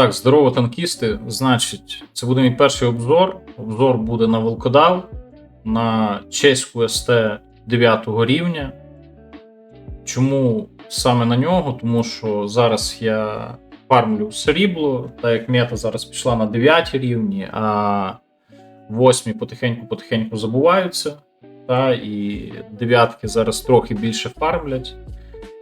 Так, здорово, танкісти. Значить, це буде мій перший обзор. Обзор буде на Волкодав, на чеську СТ 9 рівня. Чому саме на нього? Тому що зараз я фармлю срібло, так як мета зараз пішла на 9 рівні, а 8 потихеньку-потихеньку забуваються. Та, і дев'ятки зараз трохи більше фармлять.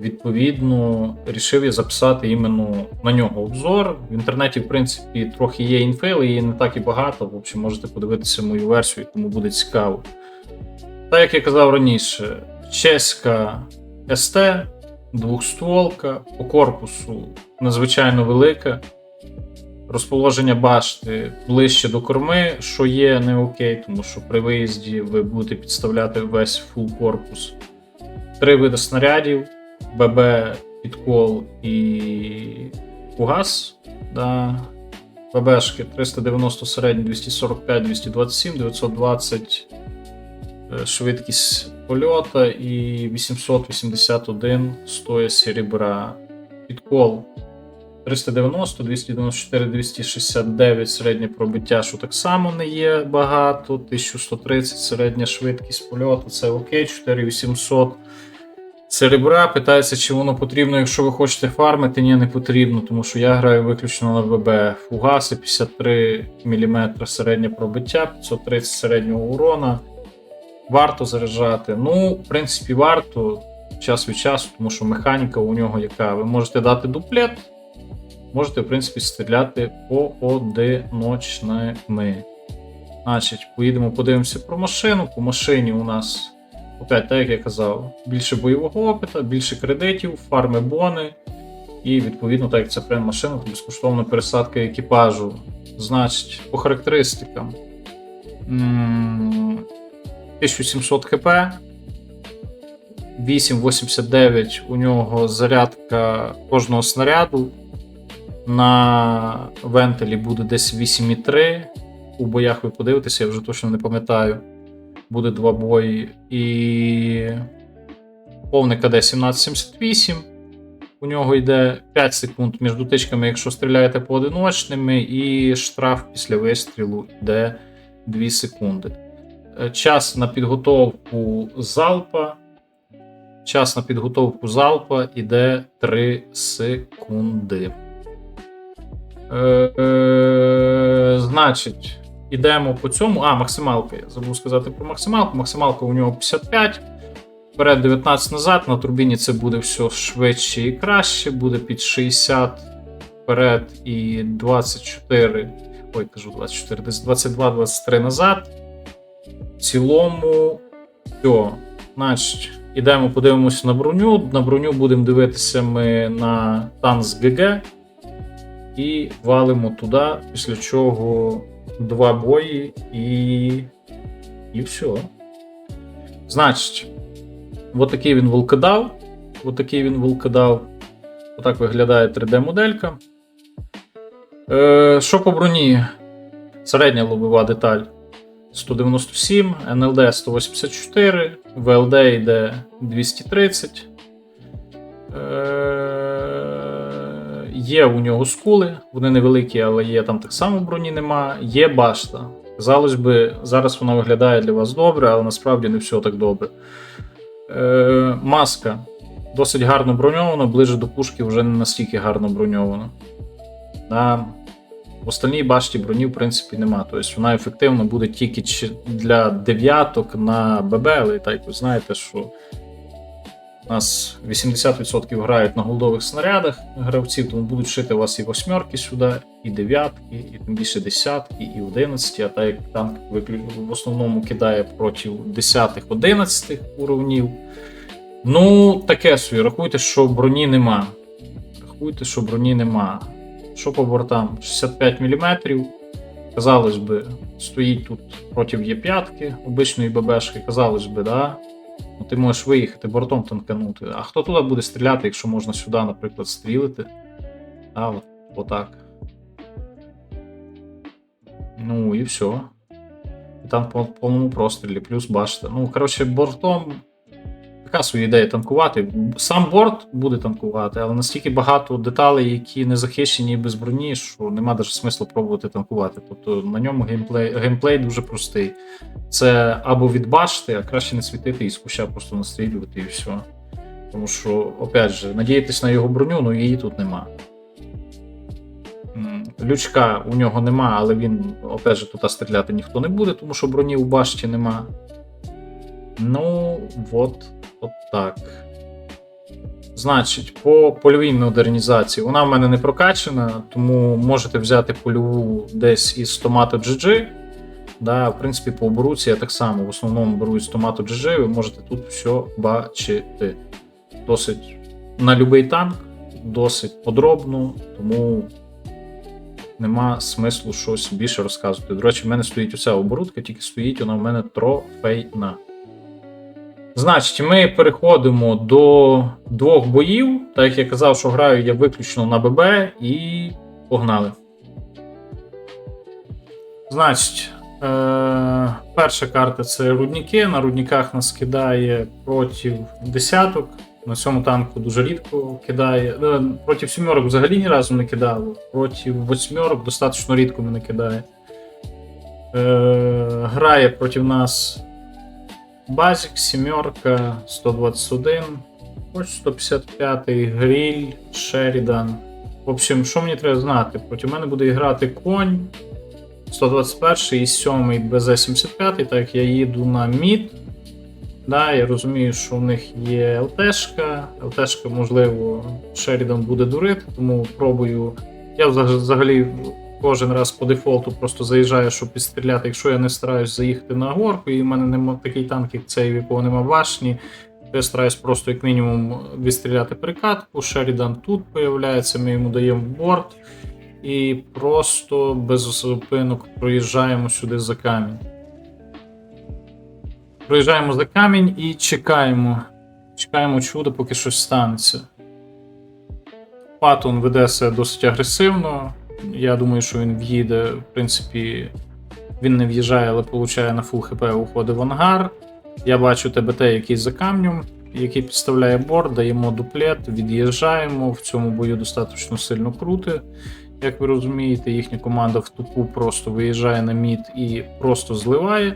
Відповідно, рішив я записати іменно на нього обзор. В інтернеті, в принципі, трохи є інфи, її не так і багато. В общем, можете подивитися мою версію, тому буде цікаво. Так як я казав раніше, чеська СТ, двохстволка, по корпусу надзвичайно велика. Розположення башти ближче до корми, що є не окей, тому що при виїзді ви будете підставляти весь фул корпус. Три види снарядів. ББ, підкол і фугас. Да. ББшки 390 середній, 245, 227, 920 е, швидкість польота і 881 стоя серебра. Підкол 390, 294, 269 середнє пробиття, що так само не є багато. 1130 середня швидкість польоту, це окей, 4800 Серебра питається, чи воно потрібно, якщо ви хочете фармити. Ні, не потрібно, тому що я граю виключно на ВБ. Фугаси 53 мм середнє пробиття, 530 середнього урона. Варто заряджати. Ну, в принципі, варто час від часу, тому що механіка у нього яка. Ви можете дати дуплет, можете, в принципі, стріляти поодиночними. Значить, поїдемо, подивимося про машину. По машині у нас. Опять, так як я казав, більше бойового опита, більше кредитів, фарми бони. І відповідно, так як це прям машина, то безкоштовна пересадка екіпажу. Значить, по характеристикам. 1700 хп. 8,89 у нього зарядка кожного снаряду. На вентилі буде десь 8,3. У боях ви подивитеся, я вже точно не пам'ятаю буде два бої. І повне КД 1778. У нього йде 5 секунд між дотичками, якщо стріляєте поодиночними, і штраф після вистрілу йде 2 секунди. Е, час на підготовку залпа. Час на підготовку залпа йде 3 секунди. Е, е, Значить, Ідемо по цьому. А, максималка. Я забув сказати про максималку. Максималка у нього 55. Вперед 19 назад. На турбіні це буде все швидше і краще. Буде під 60 вперед і 24. Ой, кажу 24, десь 22-23 назад. В цілому, все. Значить, ідемо, подивимося на броню. На броню будемо дивитися ми на танц ГГ. І валимо туди, після чого два бої і. І все. Значить, от такий він волкодав. От такий він волкодав. Отак виглядає 3D-моделька. Е, Що по броні? Середня лобова деталь 197, НЛД 184, ВЛД йде 230. Є у нього скули, вони невеликі, але є там так само броні нема. Є башта. Казалось би, зараз вона виглядає для вас добре, але насправді не все так добре. Е, Маска досить гарно броньована, ближе до пушки вже не настільки гарно броньована. На остальній башті броні, в принципі, нема. Тобто вона ефективно буде тільки для дев'яток на ББ, але так ви знаєте, що у нас 80% грають на голдових снарядах гравців, тому будуть шити у вас і восьмерки сюди, і дев'ятки, і тим більше десятки, і одинадцяті. А так як танк в основному кидає проти десятих, одинадцятих уровнів. Ну, таке собі. Рахуйте, що броні нема. Рахуйте, що броні нема. Що по бортам? 65 мм. Казалось би, стоїть тут проти Є5, обичної ББшки, казалось би, да. Ну, ти можеш виїхати бортом танканути. А хто туди буде стріляти, якщо можна сюди, наприклад, стрілити? А, от, отак. Ну і все. І там по повному прострілі, плюс башта. Ну, коротше, бортом така своя ідея танкувати. Сам борт буде танкувати, але настільки багато деталей, які не захищені без броні, що нема навіть смислу пробувати танкувати. Тобто на ньому геймплей, геймплей дуже простий. Це або відбачити, а краще не світити і з куща просто настрілювати і все. Тому що, опять же, надіятись на його броню, ну її тут нема. Лючка у нього нема, але він, опять же, тут стріляти ніхто не буде, тому що броні у башті нема. Ну, от, от так. Значить, по польовій модернізації. Вона в мене не прокачана, тому можете взяти польову десь із Tomato GG. Да, в принципі, по оборуці я так само в основному беру із Tomato GG, ви можете тут все бачити. Досить на будь-який танк, досить подробно, тому нема смислу щось більше розказувати. До речі, в мене стоїть оця оборудка, тільки стоїть вона в мене трофейна. Значить, ми переходимо до двох боїв. Так як я казав, що граю я виключно на ББ і погнали. Значить, е- перша карта це рудники. На рудниках нас кидає проти десяток. На цьому танку дуже рідко кидає. Е, Проти сімерок взагалі ні разу не кидало. Проти восьмерок достатньо рідко мене кидає. Е, грає проти нас Базік, сімерка, 121, хоч 155, гріль, Шерідан. В общем, що мені треба знати? Проти мене буде грати конь 121 і 7 БЗ-75, так я їду на мід. Да, я розумію, що в них є ЛТшка. ЛТшка, можливо, Шерідан буде дурити, тому пробую. Я взагалі кожен раз по дефолту просто заїжджаю, щоб підстріляти, якщо я не стараюсь заїхати на горку, і в мене нема такий танк, як цей, в якого нема башні. Я стараюсь просто як мінімум відстріляти прикатку. Шерідан тут появляється, ми йому даємо борт і просто без зупинок проїжджаємо сюди за камінь. Проїжджаємо за камінь і чекаємо. Чекаємо чудо, поки щось станеться. Патон веде себе досить агресивно. Я думаю, що він в'їде. В принципі, він не в'їжджає, але получає на фул хп, уходить в ангар. Я бачу ТБТ, який за камнем, який підставляє борт, даємо дуплет, від'їжджаємо. В цьому бою достатньо сильно крути. Як ви розумієте, їхня команда в тупу просто виїжджає на мід і просто зливає.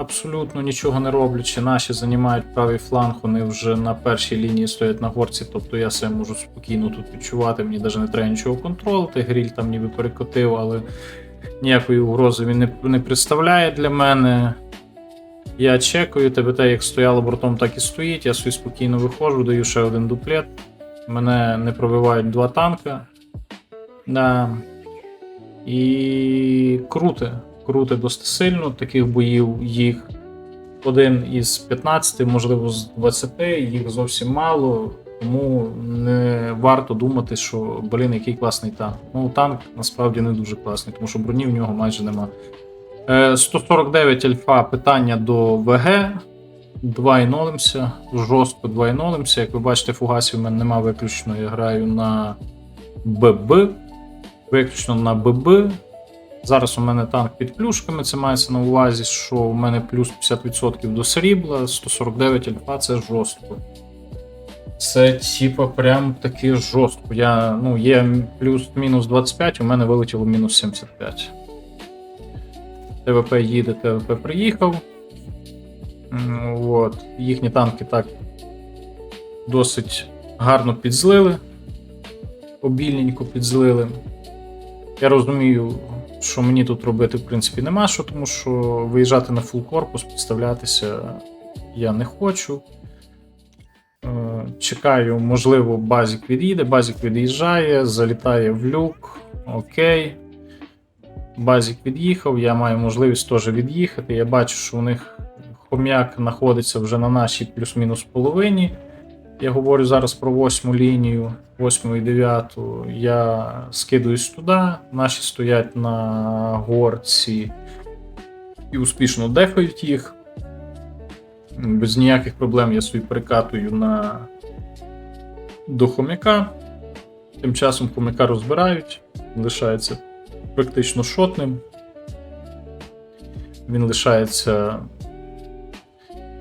Абсолютно нічого не роблячи. Наші займають правий фланг, вони вже на першій лінії стоять на горці, тобто я себе можу спокійно тут відчувати, мені навіть не треба нічого контролити. Гріль там ніби перекотив, але ніякої угрози він не, не представляє для мене. Я чекаю, ТБТ як стояло бортом, так і стоїть. Я собі спокійно виходжу, даю ще один дуплет. Мене не пробивають два танка. Да. І круте. Круте досить сильно. Таких боїв їх один із 15, можливо, з 20, їх зовсім мало. Тому не варто думати, що блін, який класний танк. Ну, танк насправді не дуже класний, тому що броні в нього майже нема. Е, 149 альфа питання до ВГ. 2 і нолимся. Жорстко 2 і нолимся. Як ви бачите, фугасів в мене нема виключно. Я граю на ББ. Виключно на ББ. Зараз у мене танк під плюшками, це мається на увазі, що у мене плюс 50% до срібла, 149 альфа це жорстко. Це типа прям таки жорстко. Я, ну, є плюс-мінус 25, у мене вилетіло мінус 75. ТВП їде, ТВП приїхав. От. Їхні танки так досить гарно підзлили. Обільненько підзлили. Я розумію, що мені тут робити, в принципі, нема що, тому що виїжджати на фул корпус, підставлятися я не хочу. Е, Чекаю, можливо, базік від'їде. Базік від'їжджає, залітає в люк. Окей. Базік від'їхав, я маю можливість теж від'їхати. Я бачу, що у них хом'як знаходиться вже на нашій плюс-мінус половині. Я говорю зараз про восьму лінію, восьму і дев'яту. Я скидуюсь туди, наші стоять на горці і успішно дефають їх. Без ніяких проблем я собі перекатую на до хомяка. Тим часом хомяка розбирають, лишається практично шотним. Він лишається.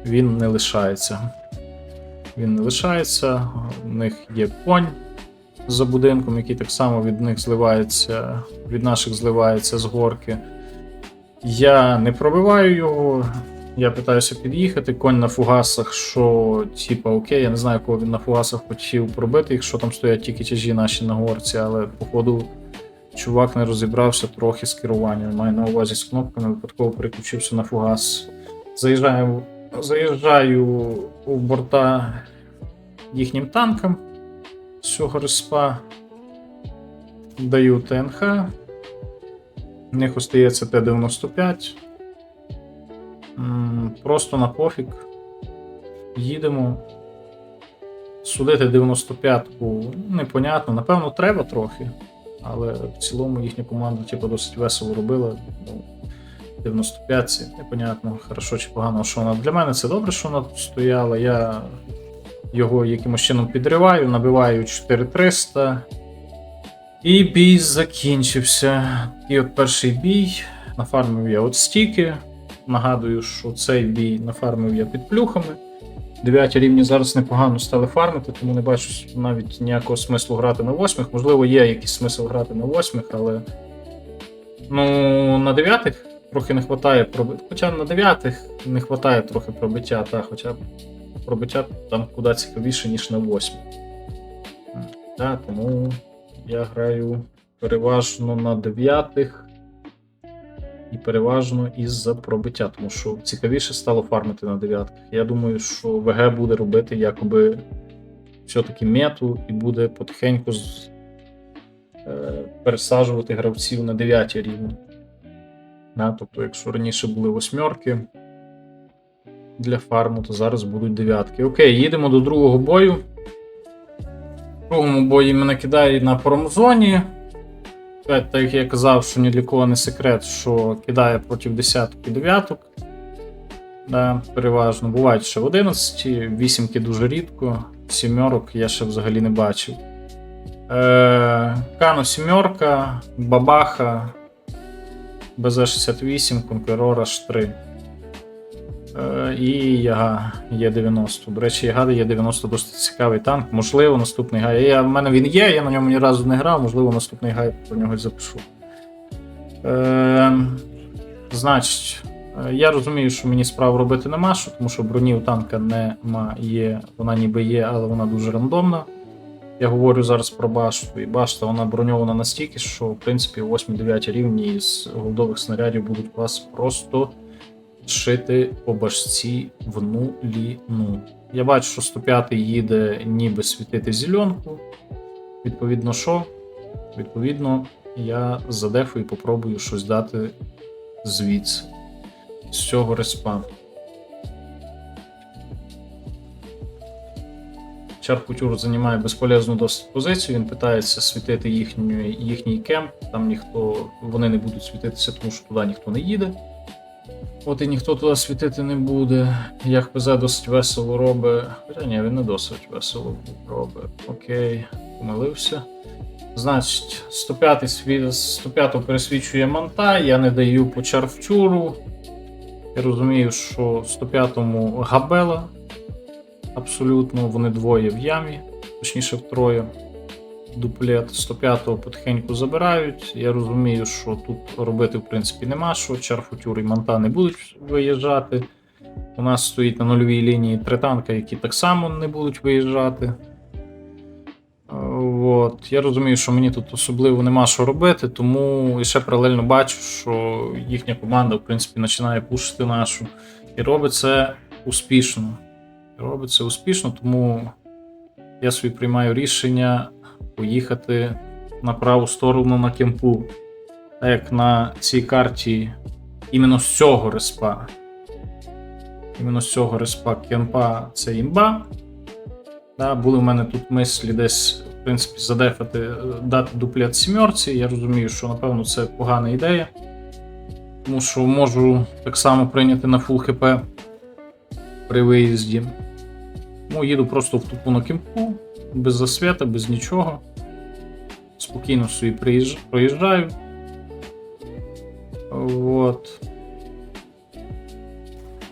Він не лишається. Він не лишається. У них є конь за будинком, який так само від них зливається, від наших зливається з горки. Я не пробиваю його. Я питаюся під'їхати. Конь на фугасах, що, типа, окей, я не знаю, кого він на фугасах хотів пробити, якщо там стоять тільки тяжі наші на горці, але походу чувак не розібрався трохи з керуванням. Маю на увазі з кнопками, випадково переключився на фугас. Заїжджаю, заїжджаю у борта їхнім танкам з цього респа. Даю ТНХ. В них остається Т-95. Просто на пофіг. Їдемо. Судити 95-ку непонятно. Напевно, треба трохи. Але в цілому їхня команда типу, досить весело робила. Ну, 95 ці непонятно, хорошо чи погано, що вона. Для мене це добре, що вона тут стояла. Я його якимось чином підриваю, набиваю 4300. І бій закінчився. І от перший бій. Нафармив я от стільки. Нагадую, що цей бій нафармив я під плюхами. Дев'яті рівні зараз непогано стали фармити, тому не бачу навіть ніякого смислу грати на восьмих. Можливо, є якийсь смисл грати на восьмих, але ну, на дев'ятих трохи не вистачає пробиття. Хоча на дев'ятих не вистачає трохи пробиття, та, хоча пробиття там куди цікавіше, ніж на восьмих. Та, тому я граю переважно на дев'ятих і переважно із-за пробиття, тому що цікавіше стало фармити на дев'ятках. Я думаю, що ВГ буде робити якоби все-таки мету і буде потихеньку з, е, пересаджувати гравців на 9 рівні. Да, тобто, якщо раніше були восьмерки для фарму, то зараз будуть дев'ятки. Окей, їдемо до другого бою. В другому бої мене кидають на промзоні. Так як я казав, що ні для кого не секрет, що кидає проти десяток і дев'яток. Да, переважно. Бувають ще в 11, вісімки дуже рідко, сімерок я ще взагалі не бачив. Е, Кано сімерка, Бабаха, БЗ-68, Конкерор H3. Е, і Яга Є90. До речі, Яга Є90 досить цікавий танк. Можливо, наступний гай. Я, в мене він є, я на ньому ні разу не грав, можливо, наступний гай про нього запишу. Е, значить, я розумію, що мені справу робити нема, що, тому що броні у танка немає, вона ніби є, але вона дуже рандомна. Я говорю зараз про башту, і башта вона броньована настільки, що в принципі 8-9 рівні з голдових снарядів будуть вас просто шити по башці в нуліну. Я бачу, що 105 їде ніби світити зеленку. Відповідно, що? Відповідно, я задефу і попробую щось дати звідси. З цього респа. Чар Кутюр займає безполезну досить позицію. Він питається світити їхню, їхній кемп. Там ніхто, вони не будуть світитися, тому що туди ніхто не їде. От і ніхто туди світити не буде. Як ПЗ досить весело робить. Хоча ні, він не досить весело робить. Окей, помилився. Значить, 105 сві- 105 пересвічує манта, я не даю по чарфтюру. Я розумію, що 105-му габела. Абсолютно, вони двоє в ямі, точніше втроє. Дуплет 105-го потихеньку забирають. Я розумію, що тут робити в принципі нема що. Чарфутюр і Манта не будуть виїжджати. У нас стоїть на нульовій лінії три танка, які так само не будуть виїжджати. От. Я розумію, що мені тут особливо нема що робити, тому і ще паралельно бачу, що їхня команда, в принципі, починає пушити нашу. І робить це успішно. І робить це успішно, тому я собі приймаю рішення поїхати на праву сторону на кемпу. Так як на цій карті іменно з цього респа. Іменно з цього респа кемпа це імба. Да, були в мене тут мислі десь, в принципі, задефати, е, дати дуплет сімерці. Я розумію, що напевно це погана ідея. Тому що можу так само прийняти на фул хп при виїзді. Тому їду просто в тупу на кемпу, без засвіта, без нічого. Спокійно собі проїжджаю. От.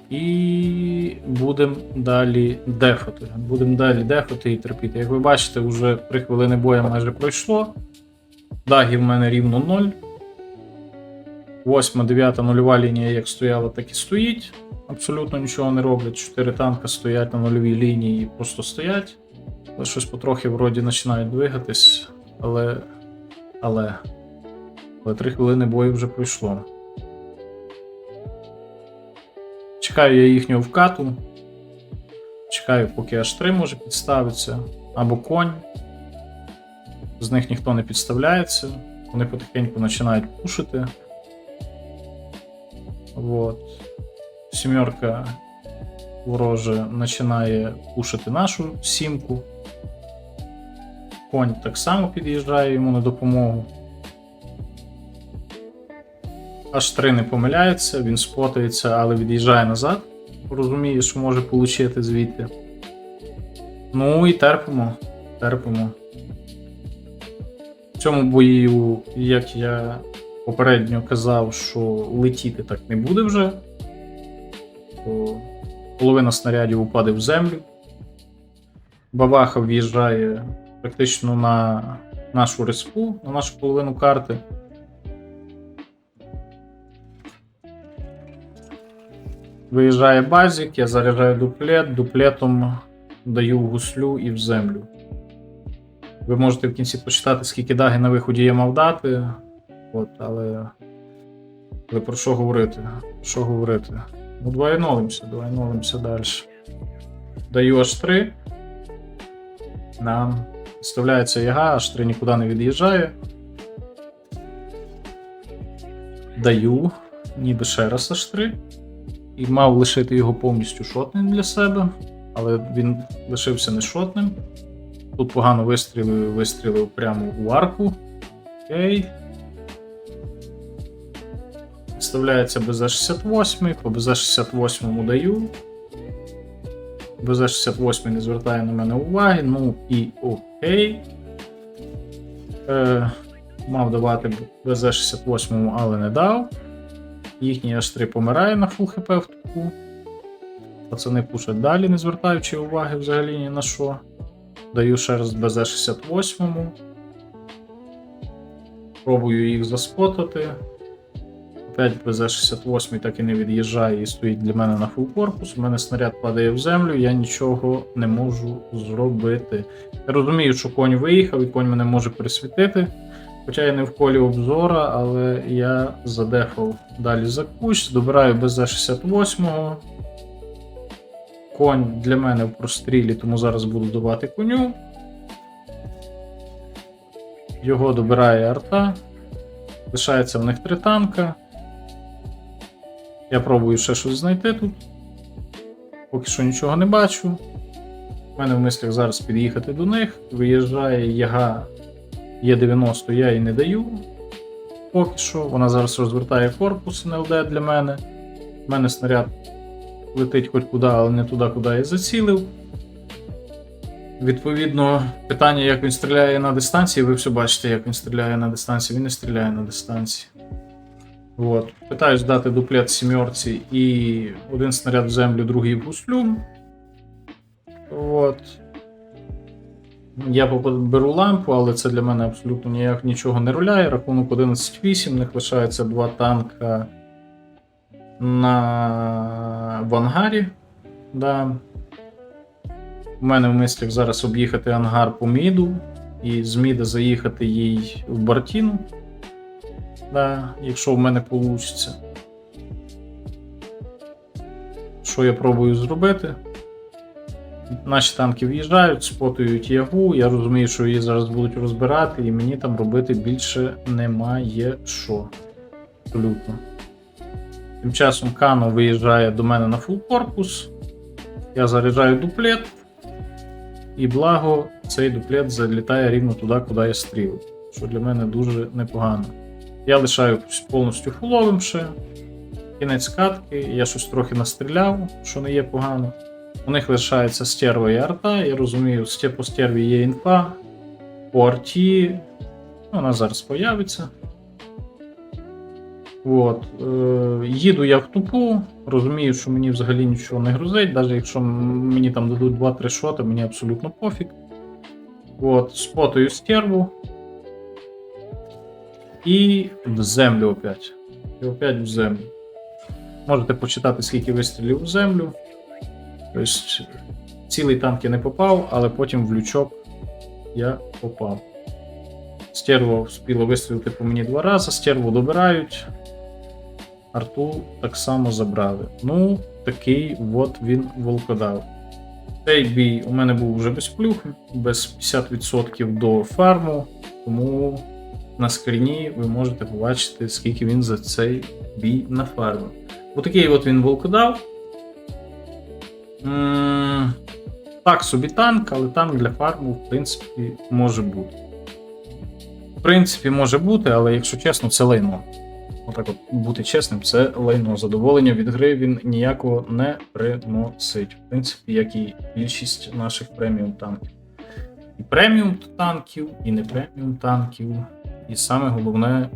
І будемо далі дефати. Будемо далі дефати і терпіти. Як ви бачите, вже 3 хвилини бою майже пройшло. Даги в мене рівно 0. Восьма, дев'ята нульова лінія як стояла, так і стоїть. Абсолютно нічого не роблять. Чотири танка стоять на нульовій лінії і просто стоять. Але щось потрохи вроді починають двигатись. Але. Але. Але 3 хвилини бою вже пройшло. Чекаю я їхнього вкату. Чекаю, поки аж 3 може підставиться. Або конь. З них ніхто не підставляється. Вони потихеньку починають пушити. Вот. Сімерка вороже починає пушити нашу сімку. Конь так само під'їжджає йому на допомогу. Аж 3 не помиляється, він спотається, але від'їжджає назад. Розуміє, що може отримати звідти. Ну і терпимо. Терпимо. В цьому бою, як я попередньо казав, що летіти так не буде вже. Половина снарядів упаде в землю. Бабаха в'їжджає практично на нашу респу, на нашу половину карти. Виїжджає базік, я заряджаю дуплет, дуплетом даю гуслю і в землю. Ви можете в кінці почитати, скільки даги на виході я мав дати. От, але. Але про що говорити? Про що говорити? Ну, давай нолимося, давай далі. Даю аж 3. Нам вставляється яга, аж 3 нікуди не від'їжджає. Даю, ніби ще раз аж 3. І мав лишити його повністю шотним для себе, але він лишився не шотним. Тут погано вистрілив, вистрілив прямо у арку. Окей. Вставляється БЗ-68, по БЗ-68 даю. БЗ-68 не звертає на мене уваги, ну і окей. Е, Мав давати БЗ-68, але не дав. Їхній H3 помирає на фул хп в тупу. Пацани пушать далі, не звертаючи уваги взагалі ні на що. Даю раз БЗ-68. Пробую їх заспотати. Опять БЗ-68 так і не від'їжджає і стоїть для мене на фул корпус. У мене снаряд падає в землю, я нічого не можу зробити. Я розумію, що конь виїхав і конь мене може присвітити. Хоча я не в колі обзора, але я задефав далі за кущ, добираю БЗ-68. Конь для мене в прострілі, тому зараз буду давати коню. Його добирає арта. Лишається в них три танка. Я пробую ще щось знайти тут. Поки що нічого не бачу. У мене в мислях зараз під'їхати до них. Виїжджає яга Є90, я їй не даю. Поки що. Вона зараз розвертає корпус НЛД для мене. У мене снаряд летить хоч куди, але не туди, куди я зацілив. Відповідно, питання, як він стріляє на дистанції, ви все бачите, як він стріляє на дистанції. Він не стріляє на дистанції. От. Питаюсь дати дуплет сімерці і один снаряд в землю, другий в гуслю. От. Я беру лампу, але це для мене абсолютно ніяк нічого не руляє. Рахунок 11-8, в них лишається два танка на в ангарі. Да. У мене в мислях зараз об'їхати ангар по міду і з міда заїхати їй в Бартіну. Да, якщо в мене вийде. Що я пробую зробити? Наші танки в'їжджають, спотують ягу. Я розумію, що її зараз будуть розбирати, і мені там робити більше немає що. Абсолютно. Тим часом Кано виїжджає до мене на фул корпус. Я заряджаю дуплет. І благо, цей дуплет залітає рівно туди, куди я стрілив. Що для мене дуже непогано. Я лишаю повністю фуловим. Кінець катки, я щось трохи настріляв, що не є погано. У них лишається стерва і арта. Я розумію, по стерві є інфа. По арті. Вона зараз появиться. От. Е, їду я в тупу. розумію, що мені взагалі нічого не грузить, навіть якщо мені там дадуть 2-3 шоти, мені абсолютно пофіг. От, спотаю стерву. І в землю опять. І опять в землю. Можете почитати, скільки вистрілів в землю. Тобто, цілий танк я не попав, але потім в лючок я попав. Стерво вспіло вистрілити по мені два рази, стерву добирають. Арту так само забрали. Ну, такий от він волкодав. Цей бій у мене був вже без плюх, без 50% до фарму, тому на скріні ви можете побачити, скільки він за цей бій нафармив. Отакий от він волкодав. Так, собі танк, але танк для фарму, в принципі, може бути. В принципі, може бути, але якщо чесно, це лайно. Отак от бути чесним, це лайно. Задоволення від гри він ніякого не приносить. В принципі, як і більшість наших преміум танків. І преміум танків, і не преміум танків. І саме головне,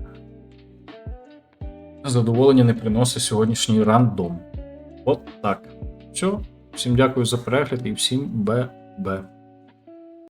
задоволення не приносить сьогоднішній рандом. От так. Все. Всім дякую за перегляд і всім бе-бе.